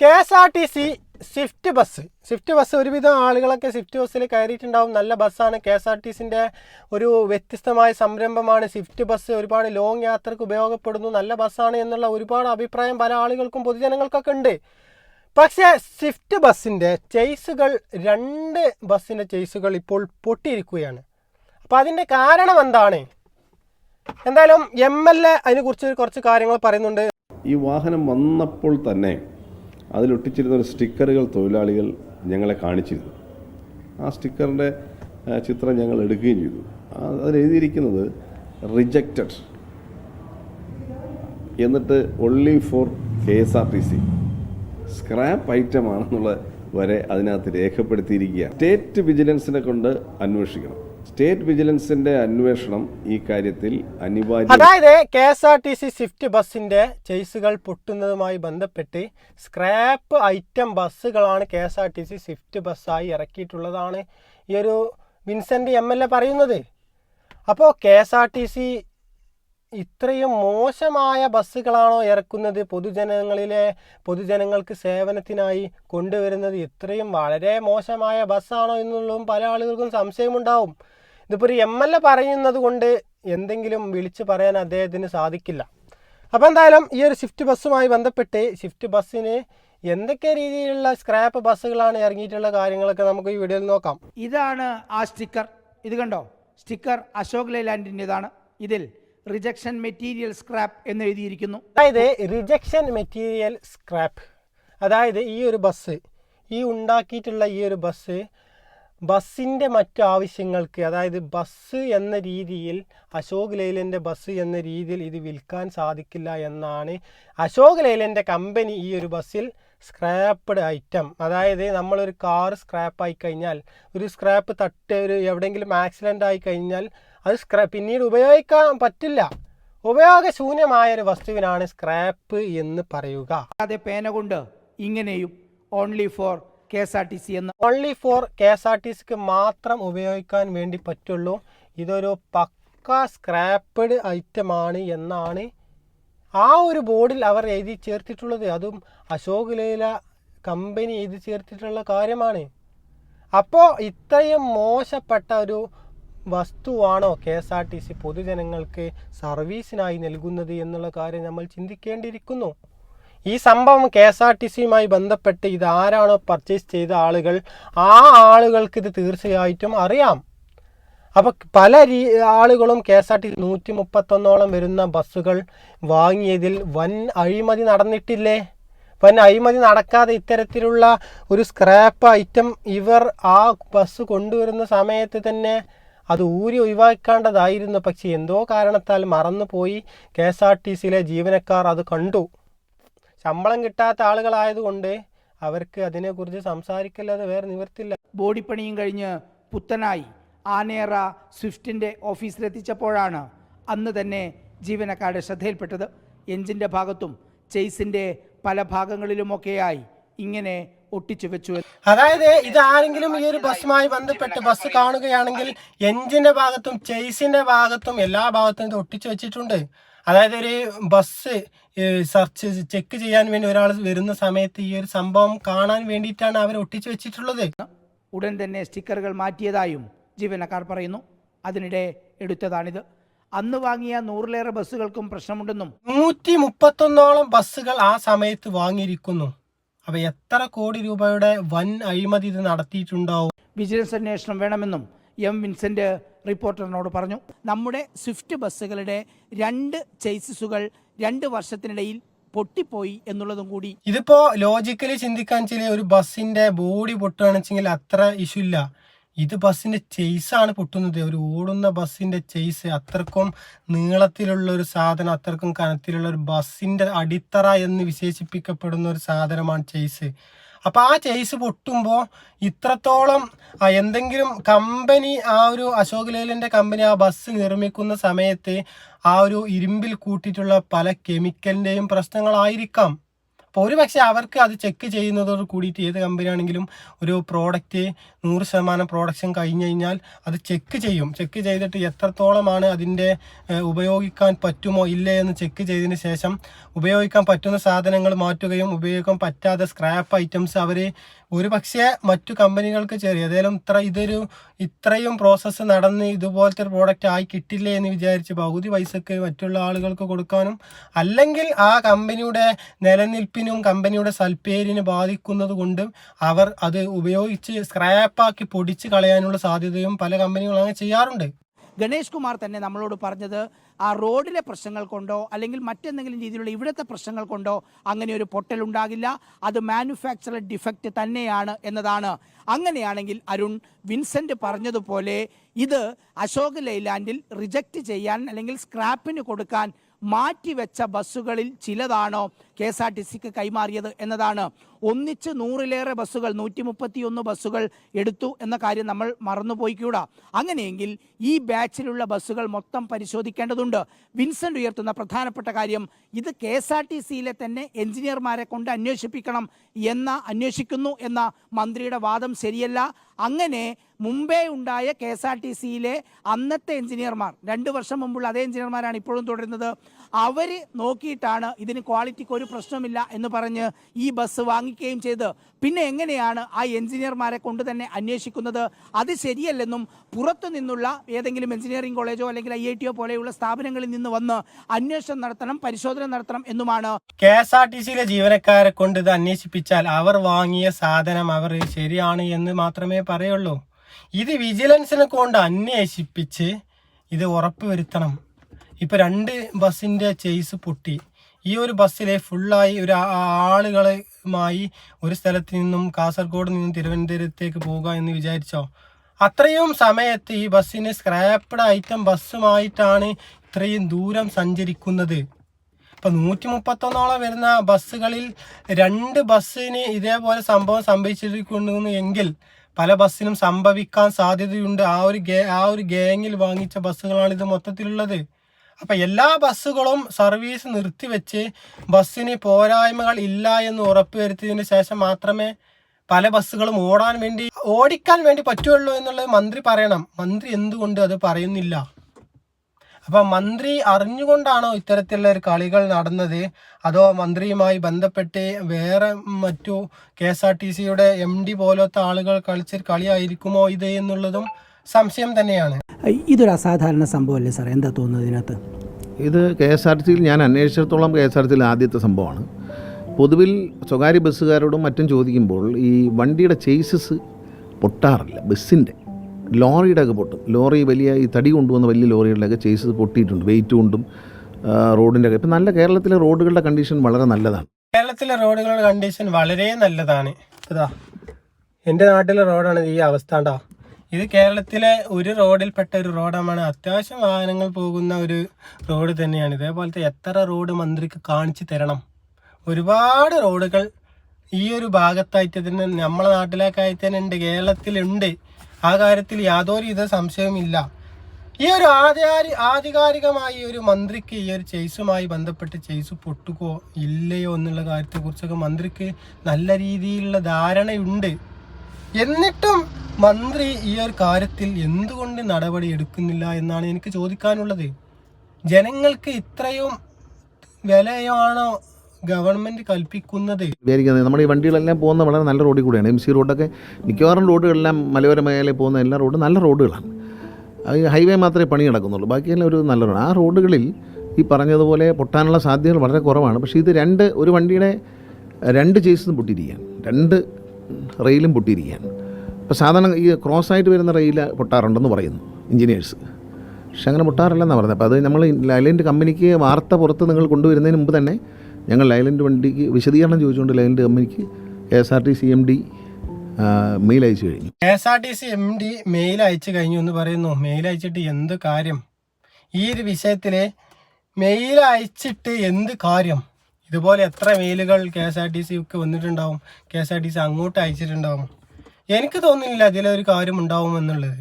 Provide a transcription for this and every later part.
K S R T C Swift bus. Swift bus ഒരുവിധം ആളുകളൊക്കെ swift ബസ്സിൽ കയറിയിട്ടുണ്ടാവും. നല്ല ബസ്സാണ്. കെ എസ് ആർ ടി സിന്റെ ഒരു വ്യത്യസ്തമായ സംരംഭമാണ് സ്വിഫ്റ്റ് ബസ്. ഒരുപാട് ലോങ് യാത്രയ്ക്ക് ഉപയോഗപ്പെടുന്നു. നല്ല ബസ്സാണ് എന്നുള്ള ഒരുപാട് അഭിപ്രായം പല ആളുകൾക്കും പൊതുജനങ്ങൾക്കൊക്കെ ഉണ്ട്. പക്ഷേ സ്വിഫ്റ്റ് ബസ്സിന്റെ ചെയ്സുകൾ രണ്ട് ബസ്സിന്റെ ചെയ്സുകൾ ഇപ്പോൾ പൊട്ടിയിരിക്കുകയാണ്. അപ്പോൾ അതിന്റെ കാരണം എന്താണ്? എന്തായാലും എം എൽ എ അതിനെക്കുറിച്ച് കുറച്ച് കാര്യങ്ങൾ പറയുന്നുണ്ട്. ഈ വാഹനം വന്നപ്പോൾ തന്നെ അതിലൊട്ടിച്ചിരുന്ന ഒരു സ്റ്റിക്കറുകൾ തൊഴിലാളികൾ ഞങ്ങളെ കാണിച്ചിരുന്നു. ആ സ്റ്റിക്കറിന്റെ ചിത്രം ഞങ്ങൾ എടുക്കുകയും ചെയ്തു. അതിൽ അതിലെഴുതിയിരിക്കുന്നത് റിജക്റ്റഡ് എന്നിട്ട് only for K S R T C scrap item ആണെന്നുള്ള വരെ അതിനകത്ത് രേഖപ്പെടുത്തിയിരിക്കുക സ്റ്റേറ്റ് വിജിലൻസിനെ കൊണ്ട് അന്വേഷിക്കണം. സ്റ്റേറ്റ് വിജിലൻസിന്റെ അന്വേഷണം ഈ കാര്യത്തിൽ അനിവാര്യ അതായത് K S R T C Swift ബസ്സിന്റെ ചേസുകൾ പൊട്ടുന്നതുമായി ബന്ധപ്പെട്ട് scrap item ബസ്സുകളാണ് K S R T C Swift ബസ്സായി ഇറക്കിയിട്ടുള്ളതാണ് ഈ ഒരു വിൻസെന്റ് എം എൽ എ പറയുന്നത്. അപ്പോൾ K S R T C ഇത്രയും മോശമായ ബസ്സുകളാണോ ഇറക്കുന്നത്? പൊതുജനങ്ങളിലെ പൊതുജനങ്ങൾക്ക് സേവനത്തിനായി കൊണ്ടുവരുന്നത് ഇത്രയും വളരെ മോശമായ ബസ്സാണോ എന്നുള്ളതും പല ആളുകൾക്കും സംശയമുണ്ടാവും. ഇതിപ്പോൾ ഒരു എം എൽ എ പറയുന്നത് കൊണ്ട് എന്തെങ്കിലും വിളിച്ച് പറയാൻ അദ്ദേഹത്തിന് സാധിക്കില്ല. അപ്പോൾ എന്തായാലും ഈ ഒരു സ്വിഫ്റ്റ് ബസ്സുമായി ബന്ധപ്പെട്ട് സ്വിഫ്റ്റ് ബസ്സിന് എന്തൊക്കെ രീതിയിലുള്ള സ്ക്രാപ്പ് ബസ്സുകളാണ് ഇറങ്ങിയിട്ടുള്ള കാര്യങ്ങളൊക്കെ നമുക്ക് ഈ വീഡിയോയിൽ നോക്കാം. ഇതാണ് ആ സ്റ്റിക്കർ ഇത് കണ്ടോ? സ്റ്റിക്കർ അശോക് ലൈലാൻഡിന്റെതാണ് ഇതിൽ റിജക്ഷൻ മെറ്റീരിയൽ സ്ക്രാപ്പ് എന്ന് എഴുതിയിരിക്കുന്നു. അതായത് റിജക്ഷൻ മെറ്റീരിയൽ സ്ക്രാപ്പ് അതായത് ഈ ഒരു ബസ് ഈ ഉണ്ടാക്കിയിട്ടുള്ള ഈ ഒരു ബസ് ബസ്സിന്റെ മറ്റു ആവശ്യങ്ങൾക്ക് അതായത് ബസ് എന്ന രീതിയിൽ അശോക് ലൈലന്റെ ബസ് എന്ന രീതിയിൽ ഇത് വിൽക്കാൻ സാധിക്കില്ല എന്നാണ് അശോക് ലൈലന്റെ കമ്പനി ഈ ഒരു ബസ്സിൽ സ്ക്രാപ്പഡ് ഐറ്റം. അതായത് നമ്മളൊരു കാർ സ്ക്രാപ്പ് ആയി കഴിഞ്ഞാൽ ഒരു സ്ക്രാപ്പ് തട്ട് ഒരു എവിടെയെങ്കിലും ആക്സിഡന്റ് ആയി കഴിഞ്ഞാൽ അത് സ്ക്രാ പിന്നീട് ഉപയോഗിക്കാൻ പറ്റില്ല. ഉപയോഗശൂന്യമായ ഒരു വസ്തുവിനാണ് സ്ക്രാപ്പ് എന്ന് പറയുക. അതെ പേന കൊണ്ട് ഇങ്ങനെയും only for K S R T C എന്ന്. Only for K S R T സിക്ക് മാത്രം ഉപയോഗിക്കാൻ വേണ്ടി പറ്റുള്ളൂ. ഇതൊരു പക്ക സ്ക്രാപ്പഡ് ഐറ്റമാണ് എന്നാണ് ആ ഒരു ബോർഡിൽ അവർ എഴുതി ചേർത്തിട്ടുള്ളത്. അതും അശോക് ലീല കമ്പനി എഴുതി ചേർത്തിട്ടുള്ള കാര്യമാണ്. അപ്പോൾ ഇത്രയും മോശപ്പെട്ട ഒരു വസ്തുവാണോ K S R T C പൊതുജനങ്ങൾക്ക് സർവീസിനായി നൽകുന്നത് എന്നുള്ള കാര്യം നമ്മൾ ചിന്തിക്കേണ്ടിയിരിക്കുന്നു. ഈ സംഭവം കെ എസ് ആർ ടി സിയുമായി ബന്ധപ്പെട്ട് ഇത് ആരാണോ പർച്ചേസ് ചെയ്ത ആളുകൾ ആ ആളുകൾക്ക് ഇത് തീർച്ചയായിട്ടും അറിയാം. അപ്പോൾ പല രീ ആളുകളും കെ എസ് ആർ ടി നൂറ്റി മുപ്പത്തൊന്നോളം വരുന്ന ബസ്സുകൾ വാങ്ങിയതിൽ വൻ അഴിമതി നടന്നിട്ടില്ലേ? വൻ അഴിമതി നടക്കാതെ ഇത്തരത്തിലുള്ള ഒരു സ്ക്രാപ്പ് ഐറ്റം ഇവർ ആ ബസ് കൊണ്ടുവരുന്ന സമയത്ത് തന്നെ അത് ഊരി ഒഴിവാക്കേണ്ടതായിരുന്നു. പക്ഷേ എന്തോ കാരണത്താൽ മറന്നുപോയി കെ എസ് ആർ ടി സിയിലെ ജീവനക്കാർ അത് കണ്ടു. ശമ്പളം കിട്ടാത്ത ആളുകളായതുകൊണ്ട് അവർക്ക് അതിനെക്കുറിച്ച് സംസാരിക്കല്ലാതെ വേറെ നിവർത്തില്ല ബോഡി പണിയും കഴിഞ്ഞ് പുത്തനായി ആനേറ സ്വിഫ്റ്റിന്റെ ഓഫീസിലെത്തിച്ചപ്പോഴാണ് അന്ന് തന്നെ ജീവനക്കാരുടെ ശ്രദ്ധയിൽപ്പെട്ടത്. എഞ്ചിന്റെ ഭാഗത്തും ചെയ്സിന്റെ പല ഭാഗങ്ങളിലുമൊക്കെയായി ഇങ്ങനെ ഒട്ടിച്ചു വെച്ചു അതായത് ഇത് ആരെങ്കിലും ഈ ഒരു ബസ്സുമായി ബന്ധപ്പെട്ട് ബസ് കാണുകയാണെങ്കിൽ എഞ്ചിന്റെ ഭാഗത്തും ചെയ്സിന്റെ ഭാഗത്തും എല്ലാ ഭാഗത്തും ഇത് ഒട്ടിച്ചു വെച്ചിട്ടുണ്ട്. അതായത് ഒരു ബസ് സെർച്ച് ചെക്ക് ചെയ്യാൻ വേണ്ടി ഒരാൾ വരുന്ന സമയത്ത് ഈ ഒരു സംഭവം കാണാൻ വേണ്ടിയിട്ടാണ് അവർ ഒട്ടിച്ചു വെച്ചിട്ടുള്ളത്. ഉടൻ തന്നെ സ്റ്റിക്കറുകൾ മാറ്റിയതായും ജീവനക്കാർ പറയുന്നു. അതിനിടെ എടുത്തതാണിത്. അന്ന് വാങ്ങിയ നൂറിലേറെ ബസ്സുകൾക്കും പ്രശ്നമുണ്ടെന്നും നൂറ്റി മുപ്പത്തൊന്നോളം ബസ്സുകൾ ആ സമയത്ത് വാങ്ങിയിരിക്കുന്നു. അപ്പൊ എത്ര കോടി രൂപയുടെ വൻ അഴിമതി ഇത് നടത്തിയിട്ടുണ്ടാവും? വിജിലൻസ് അന്വേഷണം വേണമെന്നും എം വിൻസെന്റ് റിപ്പോർട്ടറിനോട് പറഞ്ഞു. നമ്മുടെ സ്വിഫ്റ്റ് ബസ്സുകളുടെ രണ്ട് ചേസിസുകൾ രണ്ട് വർഷത്തിനിടയിൽ പൊട്ടിപ്പോയി എന്നുള്ളതും കൂടി. ഇതിപ്പോ ലോജിക്കലി ചിന്തിക്കാൻ ചില ഒരു ബസ്സിന്റെ ബോഡി പൊട്ടുകയാണെച്ചെങ്കിൽ അത്ര ഇഷ്യൂ ഇല്ല. ഇത് ബസ്സിന്റെ ആണ് പൊട്ടുന്നത്. ഒരു ഓടുന്ന ബസ്സിന്റെ ചെയ്സ് അത്രക്കും നീളത്തിലുള്ള ഒരു സാധനം അത്രക്കും കനത്തിലുള്ള ഒരു ബസ്സിന്റെ അടിത്തറ എന്ന് വിശേഷിപ്പിക്കപ്പെടുന്ന ഒരു സാധനമാണ് ചെയ്സ് അപ്പൊ ആ ചേസ് പൊട്ടുമ്പോൾ ഇത്രത്തോളം എന്തെങ്കിലും കമ്പനി ആ ഒരു അശോക് ലേലന്റെ കമ്പനി ആ ബസ് നിർമ്മിക്കുന്ന സമയത്ത് ആ ഒരു ഇരുമ്പിൽ കൂട്ടിയിട്ടുള്ള പല കെമിക്കലിന്റെയും പ്രശ്നങ്ങളായിരിക്കാം. അപ്പോൾ ഒരു പക്ഷേ അവർക്ക് അത് ചെക്ക് ചെയ്യുന്നതോട് കൂടിയിട്ട് ഏത് കമ്പനിയാണെങ്കിലും ഒരു പ്രോഡക്റ്റ് നൂറ് ശതമാനം പ്രൊഡക്ഷൻ കഴിഞ്ഞ് കഴിഞ്ഞാൽ അത് ചെക്ക് ചെയ്യും. ചെക്ക് ചെയ്തിട്ട് എത്രത്തോളമാണ് അതിന്റെ ഉപയോഗിക്കാൻ പറ്റുമോ ഇല്ലേ എന്ന് ചെക്ക് ചെയ്തതിന് ശേഷം ഉപയോഗിക്കാൻ പറ്റുന്ന സാധനങ്ങൾ മാറ്റുകയും ഉപയോഗിക്കാൻ പറ്റാതെ സ്ക്രാപ്പ് ഐറ്റംസ് അവർ ഒരു പക്ഷേ മറ്റു കമ്പനികൾക്ക് ചെറിയ ഏതായാലും ഇത്ര ഇതൊരു ഇത്രയും പ്രോസസ്സ് നടന്ന് ഇതുപോലത്തെ ഒരു പ്രോഡക്റ്റ് ആയി കിട്ടില്ലേ എന്ന് വിചാരിച്ച് പകുതി പൈസക്ക് മറ്റുള്ള ആളുകൾക്ക് കൊടുക്കാനും അല്ലെങ്കിൽ ആ കമ്പനിയുടെ നിലനിൽപ്പിനും കമ്പനിയുടെ സൽപ്പേരിന് ബാധിക്കുന്നത് കൊണ്ടും അവർ അത് ഉപയോഗിച്ച് സ്ക്രാപ്പാക്കി പൊടിച്ച് കളയാനുള്ള സാധ്യതയും പല കമ്പനികളും അങ്ങനെ ചെയ്യാറുണ്ട്. ഗണേഷ് കുമാർ തന്നെ നമ്മളോട് പറഞ്ഞത് ആ റോഡിലെ പ്രശ്നങ്ങൾ കൊണ്ടോ അല്ലെങ്കിൽ മറ്റെന്തെങ്കിലും രീതിയിലുള്ള ഇവിടുത്തെ പ്രശ്നങ്ങൾ കൊണ്ടോ അങ്ങനെ ഒരു പൊട്ടൽ ഉണ്ടാകില്ല. അത് മാനുഫാക്ചറർ ഡിഫക്റ്റ് തന്നെയാണ് എന്നതാണ്. അങ്ങനെയാണെങ്കിൽ അരുൺ വിൻസെന്റ് പറഞ്ഞതുപോലെ ഇത് അശോക് ലൈലാൻഡിൽ റിജക്റ്റ് ചെയ്യാൻ അല്ലെങ്കിൽ സ്ക്രാപ്പിന് കൊടുക്കാൻ മാറ്റിവെച്ച ബസ്സുകളിൽ ചിലതാണോ കെ എസ് ആർ ടി സിക്ക് കൈമാറിയത് എന്നതാണ്. ഒന്നിച്ച് നൂറിലേറെ ബസ്സുകൾ നൂറ്റി മുപ്പത്തിയൊന്ന് ബസ്സുകൾ എടുത്തു എന്ന കാര്യം നമ്മൾ മറന്നുപോയിക്കൂടാ. അങ്ങനെയെങ്കിൽ ഈ ബാച്ചിലുള്ള ബസ്സുകൾ മൊത്തം പരിശോധിക്കേണ്ടതുണ്ട്. വിൻസെന്റ് ഉയർത്തുന്ന പ്രധാനപ്പെട്ട കാര്യം ഇത് കെ എസ് ആർ ടി സിയിലെ തന്നെ എഞ്ചിനീയർമാരെ കൊണ്ട് അന്വേഷിപ്പിക്കണം എന്ന അന്വേഷിക്കുന്നു എന്ന മന്ത്രിയുടെ വാദം ശരിയല്ല. അങ്ങനെ മുമ്പേ ഉണ്ടായ കെ എസ് ആർ ടി സിയിലെ അന്നത്തെ എഞ്ചിനീയർമാർ രണ്ട് വർഷം മുമ്പുള്ള അതേ എഞ്ചിനീയർമാരാണ് ഇപ്പോഴും തുടരുന്നത് അവർ നോക്കിയിട്ടാണ് ഇതിന് ക്വാളിറ്റിക്ക് ഒരു പ്രശ്നമില്ല എന്ന് പറഞ്ഞ് ഈ ബസ് വാങ്ങിക്കുകയും ചെയ്ത് പിന്നെ എങ്ങനെയാണ് ആ എഞ്ചിനീയർമാരെ കൊണ്ട് തന്നെ അന്വേഷിക്കുന്നത്? അത് ശരിയല്ലെന്നും പുറത്തു നിന്നുള്ള ഏതെങ്കിലും എഞ്ചിനീയറിംഗ് കോളേജോ അല്ലെങ്കിൽ ഐ ഐ ടിയോ പോലെയുള്ള സ്ഥാപനങ്ങളിൽ നിന്ന് വന്ന് അന്വേഷണം നടത്തണം പരിശോധന നടത്തണം എന്നുമാണ്. കെ എസ് ആർ ടി സിയിലെ ജീവനക്കാരെ കൊണ്ട് ഇത് അന്വേഷിപ്പിച്ചാൽ അവർ വാങ്ങിയ സാധനം അവർ ശരിയാണ് എന്ന് മാത്രമേ പറയുള്ളൂ. ഇത് വിജിലൻസിനെ കൊണ്ട് അന്വേഷിപ്പിച്ച് ഇത് ഉറപ്പുവരുത്തണം. ഇപ്പോൾ രണ്ട് ബസ്സിന്റെ ചേസ് പൊട്ടി. ഈ ഒരു ബസ്സിലെ ഫുള്ളായി ഒരു ആളുകളുമായി ഒരു സ്ഥലത്ത് നിന്നും കാസർഗോഡ് നിന്നും തിരുവനന്തപുരത്തേക്ക് പോകുക എന്ന് വിചാരിച്ചോ? അത്രയും സമയത്ത് ഈ ബസ്സിന് സ്ക്രാപ്പഡ് ഐറ്റം ബസ്സുമായിട്ടാണ് ഇത്രയും ദൂരം സഞ്ചരിക്കുന്നത്. ഇപ്പം നൂറ്റി മുപ്പത്തൊന്നോളം വരുന്ന ബസ്സുകളിൽ രണ്ട് ബസ്സിന് ഇതേപോലെ സംഭവം സംഭവിച്ചിരിക്കുന്നു എങ്കിൽ പല ബസ്സിനും സംഭവിക്കാൻ സാധ്യതയുണ്ട്. ആ ഒരു ഗേ ആ ഒരു ഗേങ്ങിൽ വാങ്ങിച്ച ബസ്സുകളാണ് ഇത് മൊത്തത്തിലുള്ളത്. അപ്പൊ എല്ലാ ബസ്സുകളും സർവീസ് നിർത്തിവെച്ച് ബസ്സിന് പോരായ്മകൾ ഇല്ല എന്ന് ഉറപ്പുവരുത്തിയതിന് ശേഷം മാത്രമേ പല ബസ്സുകളും ഓടാൻ വേണ്ടി ഓടിക്കാൻ വേണ്ടി പറ്റുള്ളൂ എന്നുള്ളത് മന്ത്രി പറയണം. മന്ത്രി എന്തുകൊണ്ട് അത് പറയുന്നില്ല? അപ്പൊ മന്ത്രി അറിഞ്ഞുകൊണ്ടാണോ ഇത്തരത്തിലുള്ള ഒരു കളികൾ നടന്നത്? അതോ മന്ത്രിയുമായി ബന്ധപ്പെട്ട് വേറെ മറ്റു കെ എസ് ആർ ടി സിയുടെ എം ഡി പോലത്തെ ആളുകൾ കളിച്ച കളിയായിരിക്കുമോ ഇത് എന്നുള്ളതും സംശയം തന്നെയാണ്. ഇതൊരു അസാധാരണ സംഭവമല്ലേ സാർ എന്താ തോന്നുന്നത് ഇതിനകത്ത്? ഇത് കെ എസ് ആർ ടി സിയിൽ ഞാൻ അന്വേഷിച്ചിടത്തോളം കെ എസ് ആർ ടി സിയിൽ ആദ്യത്തെ സംഭവമാണ്. പൊതുവിൽ സ്വകാര്യ ബസ്സുകാരോടും മറ്റും ചോദിക്കുമ്പോൾ ഈ വണ്ടിയുടെ ചേസസ് പൊട്ടാറില്ല ബസ്സിന്റെ. ലോറിയുടെ ഒക്കെ പൊട്ടും. ലോറി വലിയ ഈ തടി കൊണ്ടുവന്ന വലിയ ലോറികളിലൊക്കെ ചേസ് പൊട്ടിയിട്ടുണ്ട്. വെയിറ്റ് കൊണ്ടും റോഡിന്റെ ഒക്കെ ഇപ്പം നല്ല കേരളത്തിലെ റോഡുകളുടെ കണ്ടീഷൻ വളരെ നല്ലതാണ്. കേരളത്തിലെ റോഡുകളുടെ കണ്ടീഷൻ വളരെ നല്ലതാണ്. ഇതാ എന്റെ നാട്ടിലെ റോഡാണ് ഈ അവസ്ഥ ഉണ്ടോ ഇത് കേരളത്തിലെ ഒരു റോഡിൽപ്പെട്ട ഒരു റോഡാണ്. അത്യാവശ്യം വാഹനങ്ങൾ പോകുന്ന ഒരു റോഡ് തന്നെയാണ്. ഇതേപോലത്തെ എത്ര റോഡ് മന്ത്രിക്ക് കാണിച്ചു തരണം. ഒരുപാട് റോഡുകൾ ഈ ഒരു ഭാഗത്തായിട്ട് തന്നെ നമ്മളെ നാട്ടിലേക്കായി തന്നെ ഉണ്ട് കേരളത്തിലുണ്ട്. ആ കാര്യത്തിൽ യാതൊരു വിധ സംശയവുമില്ല. ഈ ഒരു ആധികാരി ആധികാരികമായി ഒരു മന്ത്രിക്ക് ഈ ഒരു ചേസുമായി ബന്ധപ്പെട്ട് ചേസ് പൊട്ടുകയോ ഇല്ലയോ എന്നുള്ള കാര്യത്തെക്കുറിച്ചൊക്കെ മന്ത്രിക്ക് നല്ല രീതിയിലുള്ള ധാരണയുണ്ട്. എന്നിട്ടും മന്ത്രി ഈ ഒരു കാര്യത്തിൽ എന്തുകൊണ്ട് നടപടി എടുക്കുന്നില്ല എന്നാണ് എനിക്ക് ചോദിക്കാനുള്ളത്. ജനങ്ങൾക്ക് ഇത്രയും വിലയാണോ ഗവൺമെന്റ് കൽപ്പിക്കുന്നത് വിചാരിക്കുന്നത് നമ്മുടെ ഈ വണ്ടികളെല്ലാം പോകുന്ന വളരെ നല്ല റോഡിൽ കൂടെയാണ്. എം സി റോഡൊക്കെ മിക്കവാറും റോഡുകളെല്ലാം മലയോര മേഖലയിൽ പോകുന്ന എല്ലാ റോഡും നല്ല റോഡുകളാണ്. അത് ഹൈവേ മാത്രമേ പണി നടക്കുന്നുള്ളൂ. ബാക്കിയെല്ലാം ഒരു നല്ല റോഡ് ആ റോഡുകളിൽ ഈ പറഞ്ഞതുപോലെ പൊട്ടാനുള്ള സാധ്യതകൾ വളരെ കുറവാണ്. പക്ഷേ ഇത് രണ്ട് ഒരു വണ്ടിയുടെ രണ്ട് ചേസും പൊട്ടിയിരിക്കുകയാണ്. രണ്ട് റെയിലും പൊട്ടിയിരിക്കുകയാണ്. അപ്പോൾ സാധാരണ ഈ ക്രോസ് ആയിട്ട് വരുന്ന റെയിൽ പൊട്ടാറുണ്ടെന്ന് പറയുന്നു എഞ്ചിനീയേഴ്സ്. പക്ഷെ അങ്ങനെ പൊട്ടാറില്ലെന്നാണ് പറഞ്ഞത്. അപ്പോൾ അത് നമ്മൾ ലൈലന്റ് കമ്പനിക്ക് വാർത്ത പുറത്ത് നിങ്ങൾ കൊണ്ടുവരുന്നതിന് മുമ്പ് തന്നെ ഞങ്ങൾ ലൈലന്റ് വണ്ടിക്ക് വിശദീകരണം ചോദിച്ചുകൊണ്ട് ലൈലന്റ് കമ്പനിക്ക് K S R T C M D mail അയച്ചു കഴിഞ്ഞു. K S R T C M D mail അയച്ചു കഴിഞ്ഞു എന്ന് പറയുന്നു. മെയിൽ അയച്ചിട്ട് എന്ത് കാര്യം? ഈ ഒരു വിഷയത്തിൽ മെയിൽ അയച്ചിട്ട് എന്ത് കാര്യം? ഇതുപോലെ എത്ര മെയിലുകൾ K S R T C ഒക്കെ വന്നിട്ടുണ്ടാവും? K S R T C അങ്ങോട്ട് അയച്ചിട്ടുണ്ടാവും? എനിക്ക് തോന്നുന്നില്ല അതിലൊരു കാര്യം ഉണ്ടാവും എന്നുള്ളത്.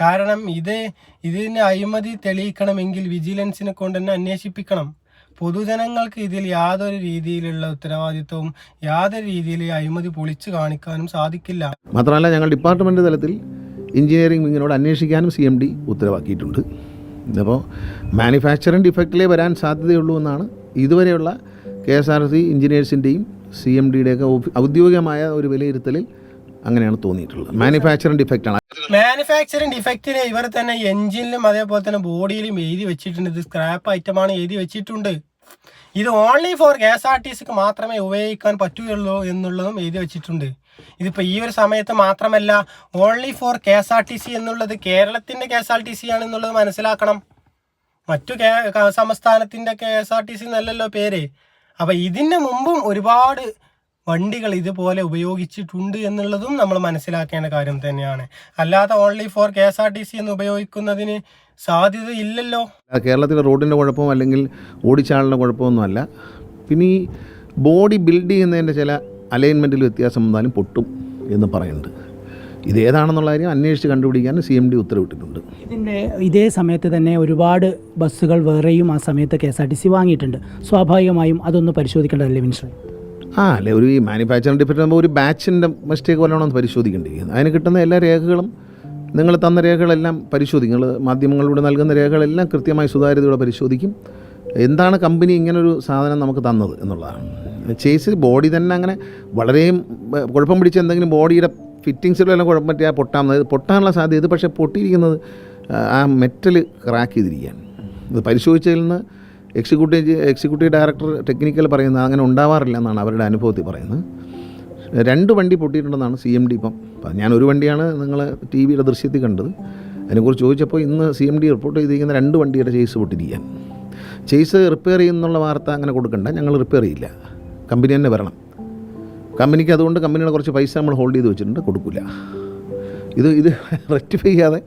കാരണം ഇത് ഇതിന് അഴിമതി തെളിയിക്കണമെങ്കിൽ വിജിലൻസിനെ കൊണ്ട് തന്നെ അന്വേഷിപ്പിക്കണം. പൊതുജനങ്ങൾക്ക് ഇതിൽ യാതൊരു രീതിയിലുള്ള ഉത്തരവാദിത്വവും യാതൊരു രീതിയിൽ അഴിമതി പൊളിച്ചു കാണിക്കാനും സാധിക്കില്ല. മാത്രമല്ല ഞങ്ങൾ ഡിപ്പാർട്ട്മെന്റ് തലത്തിൽ എഞ്ചിനീയറിംഗ് വിങ്ങിനോട് അന്വേഷിക്കാനും സി എം ഡി ഉത്തരവാക്കിയിട്ടുണ്ട്. അപ്പോൾ മാനുഫാക്ചറിങ് ഡിഫക്റ്റിലേ വരാൻ സാധ്യതയുള്ളൂ എന്നാണ് ഇതുവരെയുള്ള കെ എസ് ആർ സി എഞ്ചിനീയേഴ്സിന്റെയും സി എം ഡിയുടെയൊക്കെ ഔദ്യോഗികമായ ഒരു വിലയിരുത്തലിൽ അങ്ങനെയാണ് തോന്നിയിട്ടുള്ളത്. മാനുഫാക്ചറിങ് ആണ്. മാനുഫാക്ചറിങ് ഡിഫക്റ്റിനെ ഇവർ തന്നെ എഞ്ചിനിലും അതേപോലെ തന്നെ ബോഡിയിലും എഴുതി വെച്ചിട്ടുണ്ട്. ഇത് സ്ക്രാപ്പ് ഐറ്റമാണ് എഴുതി വെച്ചിട്ടുണ്ട്. ഇത് only for K S R T സിക്ക് മാത്രമേ ഉപയോഗിക്കാൻ പറ്റുകയുള്ളൂ എന്നുള്ളതും എഴുതി വെച്ചിട്ടുണ്ട്. ഇതിപ്പോൾ ഈ ഒരു സമയത്ത് മാത്രമല്ല only for K S R T C എന്നുള്ളത് കേരളത്തിന്റെ K S R T C ആണെന്നുള്ളത് മനസ്സിലാക്കണം. മറ്റു കേ സംസ്ഥാനത്തിന്റെ K S R T C എന്നല്ലല്ലോ പേര്. അപ്പോൾ ഇതിന് മുമ്പും ഒരുപാട് വണ്ടികൾ ഇതുപോലെ ഉപയോഗിച്ചിട്ടുണ്ട് എന്നുള്ളതും നമ്മൾ മനസ്സിലാക്കേണ്ട കാര്യം തന്നെയാണ്. അല്ലാതെ only for K S R T C എന്ന് ഉപയോഗിക്കുന്നതിന് സാധ്യതയില്ലല്ലോ. കേരളത്തിലെ റോഡിന്റെ കുഴപ്പമോ അല്ലെങ്കിൽ ഓടിച്ചാളിന്റെ കുഴപ്പമൊന്നുമല്ല പിന്നെ ഈ ബോഡി ബിൽഡ് ചെയ്യുന്നതിന്റെ ചില അലൈൻമെന്റിൽ വ്യത്യാസം വന്നാലും പൊട്ടും എന്ന് പറയുന്നുണ്ട്. ഇതേതാണെന്നുള്ള കാര്യം അന്വേഷിച്ച് കണ്ടുപിടിക്കാൻ സി എം ഡി ഉത്തരവിട്ടിട്ടുണ്ട്. ഇതിന്റെ ഇതേ സമയത്ത് തന്നെ ഒരുപാട് ബസ്സുകൾ വേറെയും ആ സമയത്ത് K S R T C വാങ്ങിയിട്ടുണ്ട്. സ്വാഭാവികമായും അതൊന്ന് പരിശോധിക്കേണ്ടതല്ലേ മിനിസ്റ്റർ ആ അല്ലെ ഒരു ഈ മാനുഫാക്ചറിങ് ഡിഫക്റ്റ് ആകുമ്പോൾ ഒരു ബാച്ചിന്റെ മിസ്റ്റേക്ക് വല്ലതാണെന്ന് പരിശോധിക്കേണ്ടി അതിന് കിട്ടുന്ന എല്ലാ രേഖകളും നിങ്ങൾ തന്ന രേഖകളെല്ലാം പരിശോധിക്കും. നിങ്ങൾ മാധ്യമങ്ങളിലൂടെ നൽകുന്ന രേഖകളെല്ലാം കൃത്യമായി സുതാര്യതയോടെ പരിശോധിക്കും. എന്താണ് കമ്പനി ഇങ്ങനൊരു സാധനം നമുക്ക് തന്നത് എന്നുള്ളതാണ്. ചേസ് ബോഡി തന്നെ അങ്ങനെ വളരെയും കുഴപ്പം പിടിച്ച എന്തെങ്കിലും ബോഡിയുടെ ഫിറ്റിങ്സിലെല്ലാം കുഴപ്പം പറ്റിയാൽ പൊട്ടാമെന്നത് പൊട്ടാനുള്ള സാധ്യത ഇത് പക്ഷേ പൊട്ടിയിരിക്കുന്നത് ആ മെറ്റൽ ക്രാക്ക് ചെയ്തിരിക്കുകയാണ്. ഇത് പരിശോധിച്ചതിൽ നിന്ന് എക്സിക്യൂട്ടീവ് എക്സിക്യൂട്ടീവ് ഡയറക്ടർ ടെക്നിക്കൽ പറയുന്നത് അങ്ങനെ ഉണ്ടാവാറില്ല എന്നാണ് അവരുടെ അനുഭവത്തിൽ പറയുന്നത്. രണ്ട് വണ്ടി പൊട്ടിയിട്ടുണ്ടെന്നാണ് സി എം ഡി ഇപ്പം ഞാൻ ഒരു വണ്ടിയാണ് നിങ്ങൾ ടി വിയുടെ ദൃശ്യത്തിൽ കണ്ടത്. അതിനെക്കുറിച്ച് ചോദിച്ചപ്പോൾ ഇന്ന് സി എം ഡി റിപ്പോർട്ട് ചെയ്തിരിക്കുന്ന രണ്ട് വണ്ടിയുടെ ചേസ് പൊട്ടിരിക്കാൻ ചേസ് റിപ്പയർ ചെയ്യുന്നുള്ള വാർത്ത അങ്ങനെ കൊടുക്കണ്ട. ഞങ്ങൾ റിപ്പയർ ചെയ്യില്ല. കമ്പനി തന്നെ വരണം. കമ്പനിക്ക് അതുകൊണ്ട് കമ്പനിയുടെ കുറച്ച് പൈസ നമ്മൾ ഹോൾഡ് ചെയ്ത് വെച്ചിട്ടുണ്ട്. കൊടുക്കില്ല ഇത് ഇത് റെക്ടിഫൈ ചെയ്യാതെ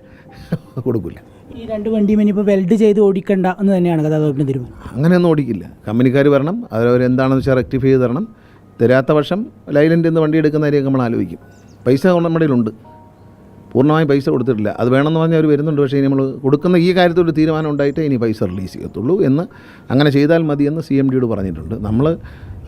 കൊടുക്കില്ല ഈ രണ്ട് വണ്ടിയും ഇനിയിപ്പോൾ വെൽഡ് ചെയ്ത് ഓടിക്കണ്ട എന്ന് തന്നെയാണ് ഗതാഗതത്തിന് തീരുമാനം. അങ്ങനെയൊന്നും ഓടിക്കില്ല. കമ്പനിക്കാർ വരണം അവരെന്താണെന്ന് വെച്ചാൽ റെക്ടിഫൈ ചെയ്ത് തരണം. തരാത്ത വർഷം ലൈലന്റ് നിന്ന് വണ്ടി എടുക്കുന്ന കാര്യമൊക്കെ നമ്മൾ ആലോചിക്കും. പൈസ നമ്മുടെ ഉണ്ട് പൂർണമായും പൈസ കൊടുത്തിട്ടില്ല. അത് വേണമെന്ന് പറഞ്ഞാൽ അവർ വരുന്നുണ്ട്. പക്ഷേ ഇനി നമ്മൾ കൊടുക്കുന്ന ഈ കാര്യത്തിൽ ഒരു തീരുമാനം ഉണ്ടായിട്ട് ഇനി പൈസ റിലീസ് ചെയ്യത്തുള്ളൂ എന്ന് അങ്ങനെ ചെയ്താൽ മതി എന്ന് സി എം ഡിയോട് പറഞ്ഞിട്ടുണ്ട്. നമ്മൾ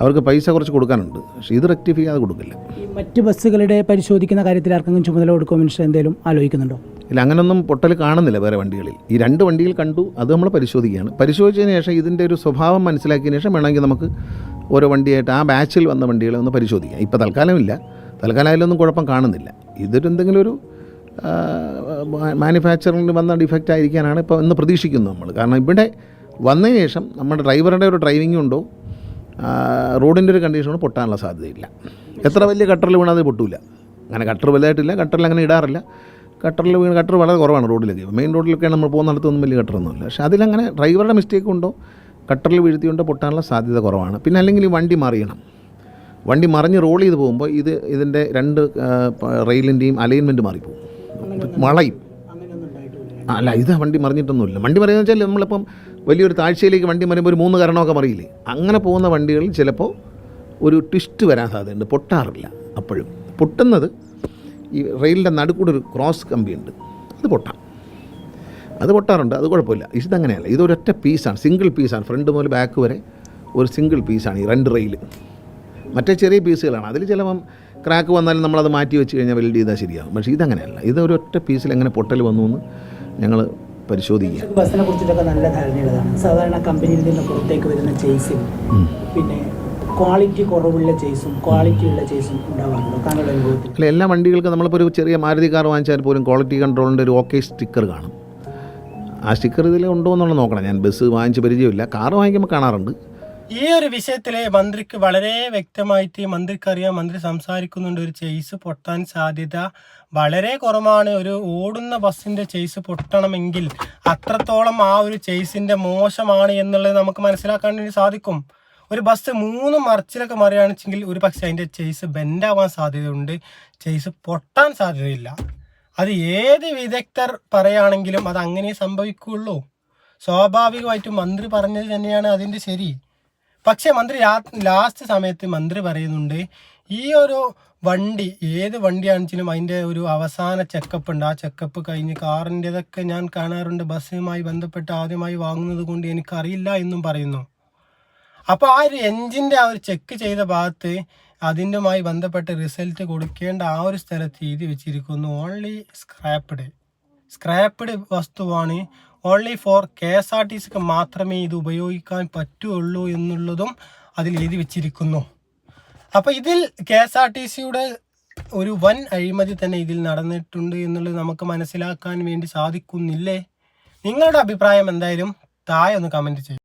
അവർക്ക് പൈസ കുറച്ച് കൊടുക്കാനുണ്ട്. പക്ഷേ ഇത് റെക്ടിഫൈ ചെയ്യാതെ കൊടുക്കില്ല. മറ്റ് ബസ്സുകളുടെ പരിശോധിക്കുന്ന കാര്യത്തിൽ ആർക്കെങ്കിലും ചുമതല കൊടുക്കുമോ? മിനിസ്റ്റർ എന്തെങ്കിലും ആലോചിക്കുന്നുണ്ടോ? ഇല്ല അങ്ങനൊന്നും പൊട്ടൽ കാണുന്നില്ല വേറെ വണ്ടികളിൽ. ഈ രണ്ട് വണ്ടിയിൽ കണ്ടു അത് നമ്മൾ പരിശോധിക്കുകയാണ്. പരിശോധിച്ചതിന് ശേഷം ഇതിന്റെ ഒരു സ്വഭാവം മനസ്സിലാക്കിയതിന് ശേഷം വേണമെങ്കിൽ നമുക്ക് ഓരോ വണ്ടിയായിട്ട് ആ ബാച്ചിൽ വന്ന വണ്ടികളെ ഒന്ന് പരിശോധിക്കാം. ഇപ്പോൾ തൽക്കാലം ഇല്ല തൽക്കാലം അതിലൊന്നും കുഴപ്പം കാണുന്നില്ല. ഇതൊരു എന്തെങ്കിലും ഒരു മാനുഫാക്ചറിൽ വന്ന ഡിഫക്റ്റ് ആയിരിക്കാനാണ് ഇപ്പോൾ ഇന്ന് പ്രതീക്ഷിക്കുന്നത് നമ്മൾ. കാരണം ഇവിടെ വന്നതിന് ശേഷം നമ്മുടെ ഡ്രൈവറുടെ ഒരു ഡ്രൈവിംഗ് ഉണ്ടോ റോഡിന്റെ ഒരു കണ്ടീഷനോ പൊട്ടാനുള്ള സാധ്യതയില്ല. എത്ര വലിയ കട്ടറിൽ വീണാൽ അത് പൊട്ടൂല. അങ്ങനെ കട്ടർ വലുതായിട്ടില്ല കട്ടറിൽ അങ്ങനെ ഇടാറില്ല. കട്ടറിൽ വീണ് ഗട്ടർ വളരെ കുറവാണ് റോഡിലേക്ക് മെയിൻ റോഡിലൊക്കെയാണ് നമ്മൾ പോകുന്നിടത്തൊന്നും വലിയ ഗട്ടറൊന്നുമില്ല പക്ഷേ അതിലങ്ങനെ ഡ്രൈവറുടെ മിസ്റ്റേക്ക് ഉണ്ടോ? കട്ടറിൽ വീഴ്ത്തിയുണ്ടോ പൊട്ടാനുള്ള സാധ്യത കുറവാണ്. പിന്നെ അല്ലെങ്കിൽ ഈ വണ്ടി മറിയണം. വണ്ടി മറിഞ്ഞ് റോൾ ചെയ്ത് പോകുമ്പോൾ ഇത് ഇതിന്റെ രണ്ട് റെയിലിന്റെയും അലൈൻമെന്റ് മാറിപ്പോകും. വളയും. അല്ല ഇത് വണ്ടി മറിഞ്ഞിട്ടൊന്നുമില്ല. വണ്ടി മറിയെന്ന് വെച്ചാൽ നമ്മളിപ്പം വലിയൊരു താഴ്ചയിലേക്ക് വണ്ടി മറിയുമ്പോൾ ഒരു മൂന്ന് കരണമൊക്കെ മറിയില്ലേ? അങ്ങനെ പോകുന്ന വണ്ടികളിൽ ചിലപ്പോൾ ഒരു ട്വിസ്റ്റ് വരാൻ സാധ്യതയുണ്ട്. പൊട്ടാറില്ല അപ്പോഴും. പൊട്ടുന്നത് ഈ റെയിലിന്റെ നടുക്കൂടെ ഒരു ക്രോസ് കമ്പിയുണ്ട് അത് പൊട്ടാം. അത് പൊട്ടാറുണ്ട്. അത് കുഴപ്പമില്ല. ഇതങ്ങനെയല്ല. ഇതൊരൊറ്റ പീസാണ്. സിംഗിൾ പീസാണ്. ഫ്രണ്ട് മുതൽ ബാക്ക് വരെ ഒരു സിംഗിൾ പീസാണ് ഈ രണ്ട് റെയിൽ മറ്റേ ചെറിയ പീസുകളാണ്. അതിൽ ചിലപ്പം ക്രാക്ക് വന്നാലും നമ്മളത് മാറ്റി വെച്ച് കഴിഞ്ഞാൽ വെൽഡ് ചെയ്താൽ ശരിയാകും പക്ഷേ ഇതങ്ങനെയല്ല. ഇത് ഒരൊറ്റ പീസിൽ എങ്ങനെ പൊട്ടൽ വന്നു എന്ന് ഞങ്ങൾ പരിശോധിക്കുക. ബസ്സിനെ കുറിച്ചിട്ടൊക്കെ നല്ല ധാരണയുള്ളതാണ്. സാധാരണ കമ്പനിയിൽ നിന്ന് പുറത്തേക്ക് വരുന്ന ചേസിൽ പിന്നെ ക്വാളിറ്റി കുറവുള്ള ചേസും ക്വാളിറ്റി ഉള്ള ചേസും ഉണ്ടാവാറുണ്ടോ. താങ്കളുടെ അനുഭവത്തിൽ? അല്ല എല്ലാ വണ്ടികൾക്കും നമ്മളിപ്പോൾ ഒരു ചെറിയ മാരുതി കാർ വാങ്ങിച്ചാൽ പോലും ക്വാളിറ്റി കൺട്രോളിന്റെ ഒരു ഓക്കെ സ്റ്റിക്കർ കാണും. ആ സ്റ്റിക്കർ ഇതിൽ ഉണ്ടോ എന്നുള്ളത് നോക്കണം. ഞാൻ ബസ് വാങ്ങിച്ച് പരിചയമില്ല. കാർ വാങ്ങിക്കുമ്പോൾ കാണാറുണ്ട്. ഈ ഒരു വിഷയത്തിൽ മന്ത്രിക്ക് വളരെ വ്യക്തമായിട്ട് മന്ത്രിക്ക് അറിയാം. മന്ത്രി സംസാരിക്കുന്നുണ്ട്. ഒരു ചെയ്സ് പൊട്ടാൻ സാധ്യത വളരെ കുറവാണ്. ഒരു ഓടുന്ന ബസ്സിന്റെ ചെയ്സ് പൊട്ടണമെങ്കിൽ അത്രത്തോളം ആ ഒരു ചെയ്സിന്റെ മോശമാണ് എന്നുള്ളത് നമുക്ക് മനസ്സിലാക്കാൻ വേണ്ടി സാധിക്കും. ഒരു ബസ് മൂന്ന് മറിച്ചിലൊക്കെ മറിയാണെച്ചെങ്കിൽ ഒരു പക്ഷേ അതിന്റെ ചെയ്സ് ബെൻഡാവാൻ സാധ്യതയുണ്ട്. ചെയ്സ് പൊട്ടാൻ സാധ്യതയില്ല. അത് ഏത് വിദഗ്ധർ പറയുകയാണെങ്കിലും അത് അങ്ങനെ സംഭവിക്കുകയുള്ളൂ. സ്വാഭാവികമായിട്ടും മന്ത്രി പറഞ്ഞത് തന്നെയാണ് അതിന്റെ ശരി. പക്ഷേ മന്ത്രി ലാസ്റ്റ് സമയത്ത് മന്ത്രി പറയുന്നുണ്ട് ഈ ഒരു വണ്ടി ഏത് വണ്ടിയാണെങ്കിലും അതിന്റെ ഒരു അവസാന ചെക്കപ്പ് ഉണ്ട്. ആ ചെക്കപ്പ് കഴിഞ്ഞ് കാറിന്റെതൊക്കെ ഞാൻ കാണാറുണ്ട്. ബസ്സുമായി ബന്ധപ്പെട്ട് ആദ്യമായി വാങ്ങുന്നത് കൊണ്ട് എനിക്കറിയില്ല എന്നും പറയുന്നു. അപ്പോൾ ആ ഒരു എൻജിന്റെ ആ ഒരു ചെക്ക് ചെയ്ത ഭാഗത്ത് അതിന്റെമായി ബന്ധപ്പെട്ട റിസൾട്ട് കൊടുക്കേണ്ട ആ ഒരു സ്ഥലത്ത് എഴുതി വെച്ചിരിക്കുന്നു ഓൺലി സ്ക്രാപ്പ്ഡ് സ്ക്രാപ്പ്ഡ് വസ്തുവാണ്. Only for K S R T സിക്ക് മാത്രമേ ഇത് ഉപയോഗിക്കാൻ പറ്റുള്ളൂ എന്നുള്ളതും അതിൽ എഴുതി വെച്ചിരിക്കുന്നു. അപ്പോൾ ഇതിൽ കെ എസ് ആർ ടി സിയുടെ ഒരു വൻ അഴിമതി തന്നെ ഇതിൽ നടന്നിട്ടുണ്ട് എന്നുള്ളത് നമുക്ക് മനസ്സിലാക്കാൻ വേണ്ടി സാധിക്കുന്നില്ലേ? നിങ്ങളുടെ അഭിപ്രായം എന്തായാലും താഴെ ഒന്ന് കമന്റ് ചെയ്യും.